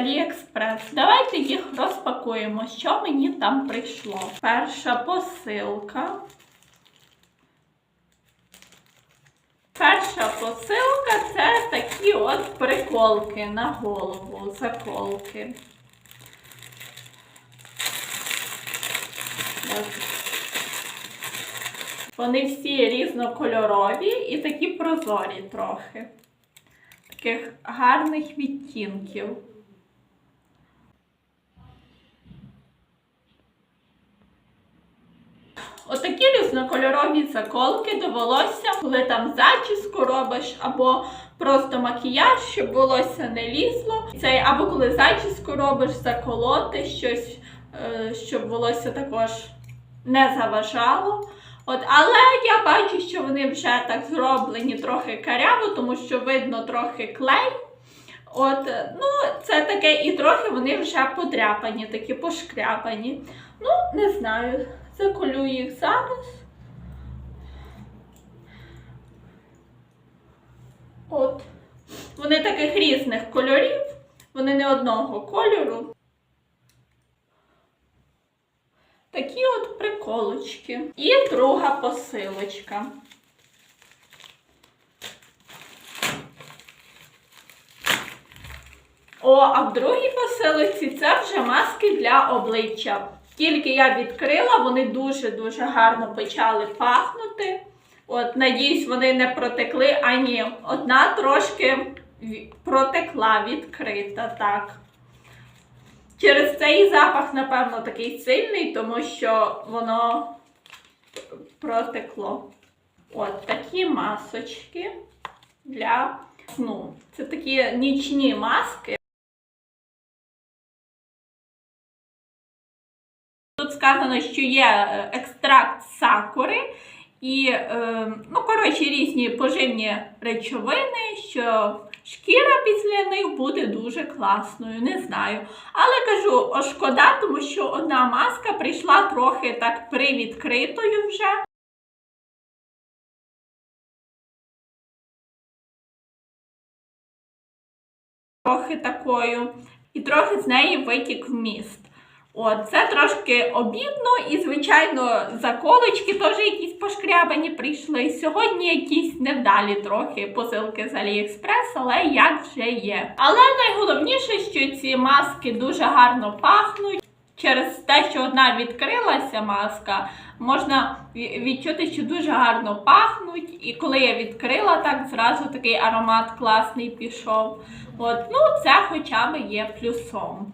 Аліекспрес. Давайте їх розпакуємо, що мені там прийшло. Перша посилка. Перша посилка це такі от приколки на голову, заколки. Вони всі різнокольорові і такі прозорі трохи. Таких гарних відтінків. Отакі різнокольорові заколки довелося, коли там зачіску робиш, або просто макіяж, щоб волосся не лізло. Це або коли зачіску робиш, заколоти щось, е, щоб волосся також не заважало. От, але я бачу, що вони вже так зроблені трохи каряво, тому що видно трохи клей. От, ну, це таке, і трохи вони вже подряпані, такі пошкряпані. Ну, не знаю, заколю їх зараз. От. Вони таких різних кольорів, вони не одного кольору. Такі от приколочки. І друга посилочка. О, а в другій посилочці це вже маски для обличчя. Тільки я відкрила, вони дуже-дуже гарно почали пахнути. От, надіюсь, вони не протекли, а ні, одна трошки протекла відкрита, так. Через цей запах, напевно, такий сильний, тому що воно протекло. От такі масочки для сну. Це такі нічні маски. Тут сказано, що є е, екстракт сакури і, е, ну, коротше, різні поживні речовини, що шкіра після них буде дуже класною, не знаю. Але кажу, о, шкода, тому що одна маска прийшла трохи так привідкритою вже. Трохи такою, і трохи з неї витік вміст. От, це трошки обідно, і, звичайно, заколочки теж якісь пошкрябані прийшли. Сьогодні якісь невдалі трохи посилки з Аліекспрес, але як вже є. Але найголовніше, що ці маски дуже гарно пахнуть. Через те, що одна відкрилася маска, можна відчути, що дуже гарно пахнуть. І коли я відкрила, так зразу такий аромат класний пішов. От, ну, це хоча б є плюсом.